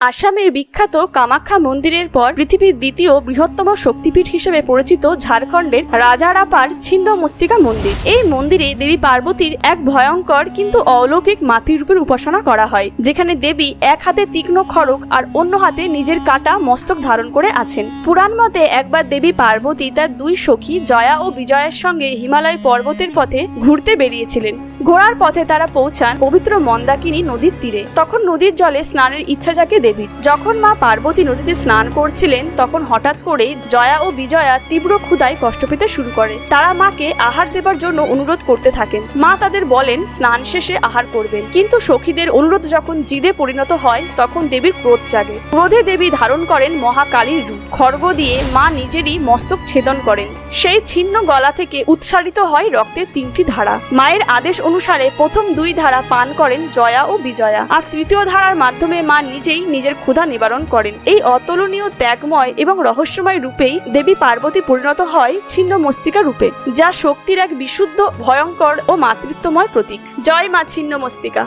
আসামের বিখ্যাত কামাখ্যা মন্দিরের পর পৃথিবীর দ্বিতীয় বৃহত্তম শক্তিপীঠ হিসেবে পরিচিত ঝাড়খণ্ডের রাজারাপার ছিন্ন মস্তিকা মন্দির। এই মন্দিরে দেবী পার্বতীর এক ভয়ঙ্কর কিন্তু অলৌকিক মাতৃরূপের উপাসনা করা হয়, যেখানে দেবী এক হাতে তীক্ষ্ণ খড়ক আর অন্য হাতে নিজের কাটা মস্তক ধারণ করে আছেন। পুরাণ মতে একবার দেবী পার্বতী তার দুই সখী জয়া ও বিজয়ের সঙ্গে হিমালয় পর্বতের পথে ঘুরতে বেরিয়েছিলেন। ঘোড়ার পথে তারা পৌঁছান পবিত্র মন্দাকিনী নদীর তীরে। তখন নদীর জলে স্নানের ইচ্ছা জাগে দেবীর যখন মা পার্বতী নদীতে স্নান করছিলেন, তখন হঠাৎ করে জয়া ও বিজয়া তীব্র ক্ষুধায় কষ্ট পেতে শুরু করে। তারা মাকে আহার দেবার জন্য অনুরোধ করতে থাকেন। মা তাদের বলেন, স্নান শেষে আহার করবেন। কিন্তু সখীদের অনুরোধ যখন জিদে পরিণত হয়, তখন দেবীর ক্রোধ জাগে। ক্রোধে দেবী ধারণ করেন মহাকালীর রূপ। খর্গ দিয়ে মা নিজেরই মস্তক ছেদন করেন। সেই ছিন্ন গলা থেকে উৎসারিত হয় রক্তের তিনটি ধারা। মায়ের আদেশ অনুসারে প্রথম দুই ধারা পান করেন জয়া ও বিজয়া। আর তৃতীয় ধারার মাধ্যমে মা নিজেই নিজের ক্ষুধা নিবারণ করেন। এই অতুলনীয়, ত্যাগময় এবং রহস্যময় রূপেই দেবী পার্বতী পরিণত হয় ছিন্ন মস্তিকা রূপে, যা শক্তির এক বিশুদ্ধ, ভয়ঙ্কর ও মাতৃত্বময় প্রতীক। জয় মা ছিন্ন মস্তিকা।